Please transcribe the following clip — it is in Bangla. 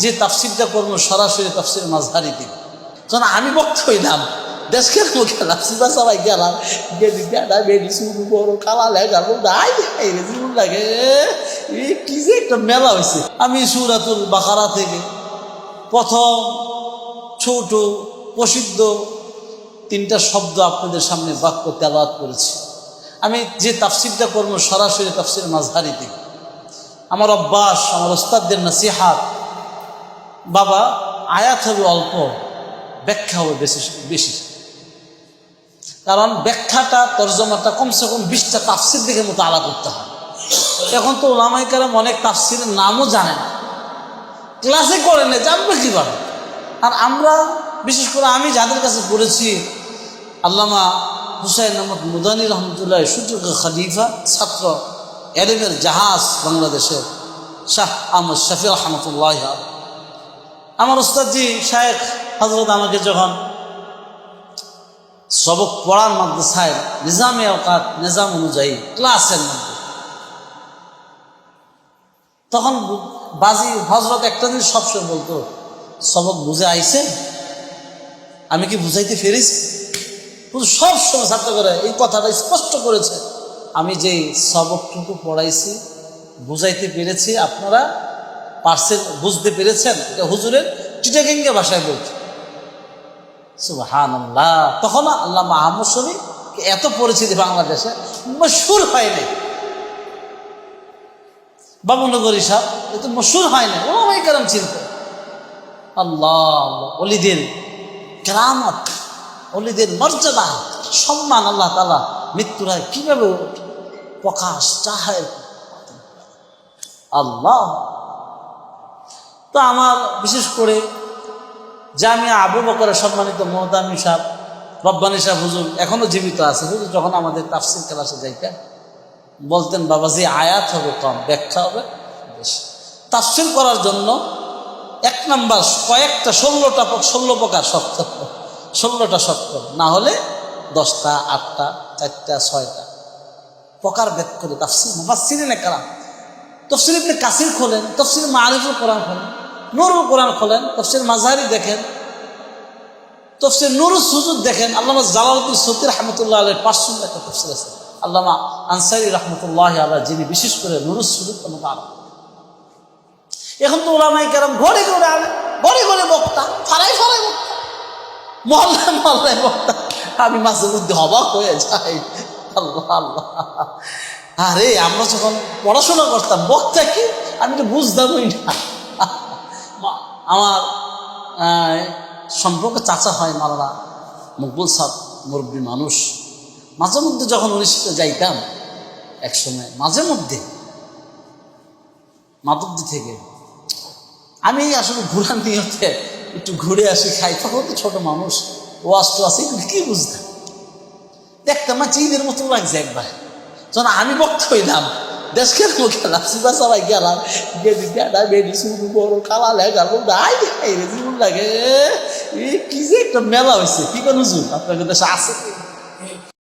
যে তাফসিরটা করব সরাসরি তাফসির মাঝহারি দিন যখন আমি বক্ত হইলাম, দেশকে গেলাম সিবা সবাই গেলাম গেলি গেলা বেরি শুরু বড় কালা লেগা দাই জীবন লাগে কি যে একটা মেলা হয়েছে আমি সুরাতুল বাকারা থেকে প্রথম ছোট প্রসিদ্ধ তিনটা শব্দ আপনাদের সামনে বাক্য তেলাওয়াত করেছি। আমি যে তাফসিরটা করব সরাসরি তাফসির মাঝহারি দিন আমার অভ্যাস, আমার ওস্তাদদের নাসিহাত বাবা, আয়াত হবে অল্প, ব্যাখ্যা হবে বেশি বেশি। কারণ ব্যাখ্যাটা, তর্জমাটা কমসে কম বিশটা তাফসির দিকে মতো আলাদা করতে হয়। এখন তো ওলামাইকারাম অনেক তাফসিরের নামও জানে না। ক্লাসে করে না, জানবে কীভাবে? আর আমরা, বিশেষ করে আমি যাদের কাছে পড়েছি, আল্লামা হুসাইন আহমদ মুদানি রহমতুল্লাহ সুযোগ খলিফা, ছাত্র, এলেমের জাহাজ বাংলাদেশের শাহ আহমদ শফি রহমতুল্লাহ। আমার ওস্তাদজি, শায়েখ হজরত আমাকে যখন সবক পড়ার মাদ্রাসায় নিজামে অকাত নিজাম অনুযায়ী ক্লাসের মধ্যে, তখন বাজি হজরত একটা দিন সবসময় বলতো, সবক বুঝে আইছে? আমি কি বুঝাইতে পেরেছি? সব সময় ছাত্র করে এই কথাটা স্পষ্ট করেছে। আমি যে সবকটুকু পড়াইছি, বুঝাইতে পেরেছি আপনারা পার্সেল বুঝতে পেরেছেন? এটা হুজুরের টিটাগিঙ্গে ভাষায় বলছে। সুহান আল্লাহ তখন আল্লাহ মাহমুদ শরী এত পরিচিতি বাংলাদেশে মশুর হয়নি বাবুনগরী সাহ এত মশুর হয়নি ও ভাই কেরম চিন্ত আল্লাহ অলিদের কেরামত, অলিদের মর্যাদা, সম্মান আল্লাহ তালা মৃত্যুরায় কীভাবে প্রকাশ চাহায় আল্লাহ তো আমার, বিশেষ করে জামিয়া আবু বকরের সম্মানিত মোহতামি সাহ রব্বানি সাহ হুজুর এখনও জীবিত আছে। হুজুর যখন আমাদের তাফসির ক্লাসে যাইতেন বলতেন, বাবাজি, আয়াত হবে কম, ব্যাখ্যা হবে বেশি। তাফসির করার জন্য এক নাম্বার কয়েকটা ষোলোটা ষোলো প্রকার শর্ত, ষোলোটা শর্ত। না হলে দশটা, আটটা, চারটা, ছয়টা প্রকার ভেদ করে তাফসির, মুফাসসিরিনে কালাম তফসির ইবনে কাসির খোলেন, তফসির মারিফুল কোরআন খোলেন। নুরুল কোরআন খোলেন, তফসির মাঝহারি দেখেন, তফসির নুরুল সুজুদ দেখেন, আল্লামা জালালুদ্দিন সতির রহমতুল্লাহ আলের পাঁচশো একটা তফসির আছে। আল্লামা আনসারি রহমতুল্লাহ আল্লাহ যিনি বিশেষ করে নুরুল সুজুদ তোমাকে এখন তো ওলামাই কেরাম ঘরে ঘরে আনে ঘরে ঘরে বক্তা ফারাই ফারাই বক্তা। মহল্লায় মহল্লায় বক্তা। আমি মাঝে মধ্যে অবাক হয়ে যাই। আল্লাহ আল্লাহ। আরে, আমরা যখন পড়াশোনা করতাম, বক্তা কি? আমি তো বুঝতামই না। আমার সম্পর্ক চাচা হয় মালানা মকবুল সাহ মুরব্বী মানুষ। মাঝে মধ্যে যখন উনিশ যাইতাম একসময় মাঝে মধ্যে মাদব্দি থেকে, আমি আসলে ঘোরার নিয়তে একটু ঘুরে আসি, খাই। তখন তো ছোট মানুষ ওয়াশ তো আছে কি বুঝতাম? দেখতাম না, চিনের মতো লাগছে একবার। যখন আমি বক্ত হইলাম দেশকে গেলাম সিবা সবাই গেলাম গেলি গেলা বেরি শুরু বড়, কালা লেগা দাই aí রে জীবন লাগে, এ, কি যে একটা মেলা হয়েছে কি কোন হুজুর আপনাদের দেশে আছে কি?